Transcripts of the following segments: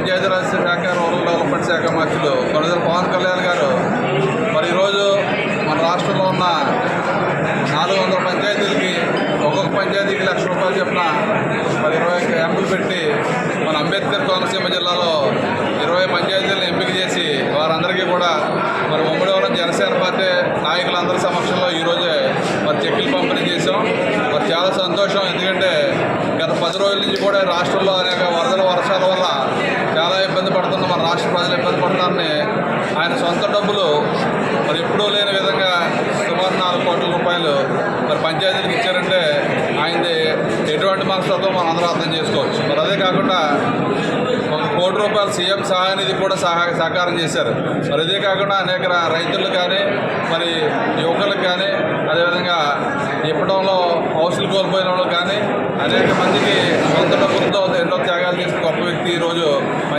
పంచాయతీరాజ్ శాఖ rural development శాఖ మంత్రులు కొనజల పవన్ కళ్యాణ్ గారు. మరి ఈరోజు మన రాష్ట్రంలో ఉన్న నాలుగు వందల పంచాయతీలకి ఒక్కొక్క పంచాయతీకి లక్ష రూపాయలు చెప్పిన మరి ఇరవై క్యాంపులు పెట్టి మన అంబేద్కర్ కోనసీమ జిల్లాలో ఇరవై పంచాయతీలను ఎంపిక చేసి వారందరికీ కూడా మరి ఉమ్మడివరం జనసేన పార్టీ నాయకులందరి సమక్షంలో ఈరోజే మరి చెక్కులు పంపిణీ చేసాం మరి చాలా సంతోషం. ఎందుకంటే గత పది రోజుల నుంచి కూడా రాష్ట్రంలో పడుతున్న మన రాష్ట్ర ప్రజలు ఇబ్బంది పడతారని ఆయన సొంత డబ్బులు మరి ఎప్పుడూ లేని విధంగా సుమారు నాలుగు కోట్ల రూపాయలు మరి పంచాయతీలకు ఇచ్చారంటే ఆయనది ఎటువంటి మనసులతో మనం అందరూ అర్థం చేసుకోవచ్చు. మరి అదే కాకుండా ఒక కోటి రూపాయలు సీఎం సహాయ నిధి కూడా సహా సహకారం చేశారు. మరి ఇదే కాకుండా అనేక రైతులు కానీ మరి యువకులకు కానీ అదేవిధంగా ఇప్పటంలో హౌసులు కోల్పోయిన వాళ్ళు కానీ అనేక మందికి సొంత డబ్బులతో ఎన్నో త్యాగాలు చేసిన గొప్ప వ్యక్తి ఈరోజు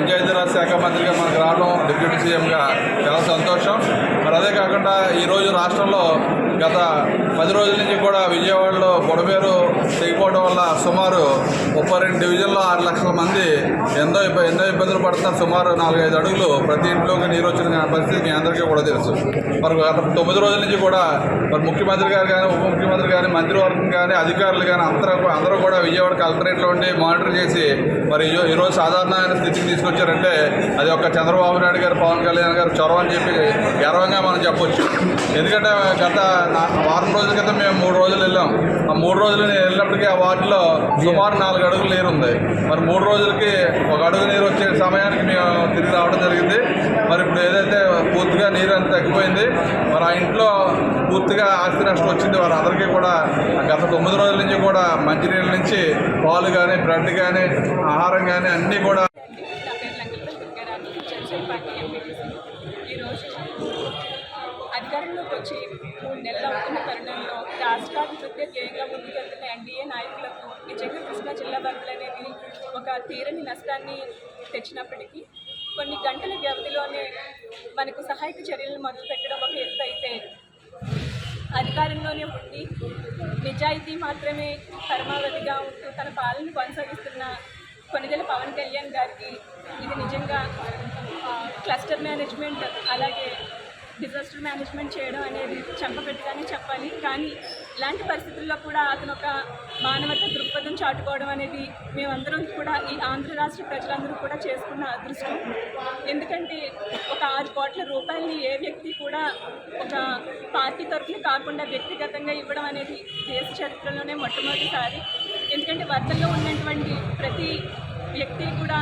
పంచాయతీరాజ్ శాఖ మంత్రిగా మనకు రావడం డిప్యూటీ సీఎంగా చాలా సంతోషం. మరి అదే కాకుండా ఈరోజు రాష్ట్రంలో గత పది రోజుల నుంచి కూడా విజయవాడలో పొడమేరు తెగిపోవడం వల్ల సుమారు ముప్పై రెండు డివిజన్లో ఆరు లక్షల మంది ఎంతో ఇబ్బంది ఎంతో ఇబ్బందులు పడుతున్నారు. సుమారు నాలుగైదు అడుగులు ప్రతి ఇంట్లోకి నీరు వచ్చిన పరిస్థితి మీ అందరికీ కూడా తెలుసు. మరి గత తొమ్మిది రోజుల నుంచి కూడా మరి ముఖ్యమంత్రి గారు కానీ ఉప ముఖ్యమంత్రి కానీ మంత్రివర్గం కానీ అధికారులు కానీ అందరూ అందరూ కూడా విజయవాడ కలెక్టరేట్లో ఉండి మానిటర్ చేసి మరి ఈరోజు సాధారణమైన స్థితికి తీసుకొచ్చారంటే అది ఒక చంద్రబాబు నాయుడు గారు పవన్ కళ్యాణ్ గారు చొరవ అని చెప్పి గర్వంగా మనం చెప్పొచ్చు. ఎందుకంటే గత వారం రోజుల క్రితం మేము మూడు రోజులు వెళ్ళాం. ఆ మూడు రోజులు నేను వెళ్ళినప్పటికీ ఆ వార్డులో సుమారు నాలుగు అడుగులు నీరు ఉంది. మరి మూడు రోజులకి ఒక అడుగు నీరు వచ్చే సమయానికి మేము తిరిగి రావడం జరిగింది. మరి ఇప్పుడు ఏదైతే పూర్తిగా నీరు అంత తగ్గిపోయింది మరి ఆ ఇంట్లో పూర్తిగా ఆస్తి నష్టం వచ్చింది. వారందరికీ కూడా గత తొమ్మిది రోజుల నుంచి కూడా మంచినీళ్ళ నుంచి పాలు కానీ బ్రెడ్ కానీ ఆహారం కానీ అన్నీ కూడా దుర్గారాణి పార్టీ ఎంపీటీసీ ఈరోజు అధికారంలోకి వచ్చి మూడు నెలలు అవుతున్న తరుణంలో రాష్ట్రాభివృద్ధి ధ్యేయంగా ముందుకెళ్తున్న ఎన్డీఏ నాయకులకు నిజంగా కృష్ణా జిల్లా వరదలు అనేది ఒక తీరని నష్టాన్ని తెచ్చినప్పటికీ కొన్ని గంటల వ్యవధిలోనే మనకు సహాయక చర్యలను మొదలుపెట్టడం ఒక ఎత్తు అయితే అధికారంలోనే ఉండి నిజాయితీ మాత్రమే పరమావధిగా ఉంటూ తన పాలన కొనసాగిస్తున్న కొనిదెల పవన్ కళ్యాణ్ గారికి ఇది నిజంగా క్లస్టర్ మేనేజ్మెంట్ అలాగే డిజాస్టర్ మేనేజ్మెంట్ చేయడం అనేది చెంపపెట్టుగానే చెప్పాలి. కానీ ఇలాంటి పరిస్థితుల్లో కూడా అతను ఒక మానవత దృక్పథం చాటుకోవడం అనేది మేమందరం కూడా ఈ ఆంధ్ర రాష్ట్ర ప్రజలందరూ కూడా చేసుకున్న అదృష్టం. ఎందుకంటే ఒక ఆరు కోట్ల రూపాయలని ఏ వ్యక్తి కూడా ఒక పార్టీ తరఫున కాకుండా వ్యక్తిగతంగా ఇవ్వడం అనేది దేశ చరిత్రలోనే మొట్టమొదటిసారి. ఎందుకంటే వర్తల్లో ఉన్నటువంటి ప్రతి వ్యక్తి కూడా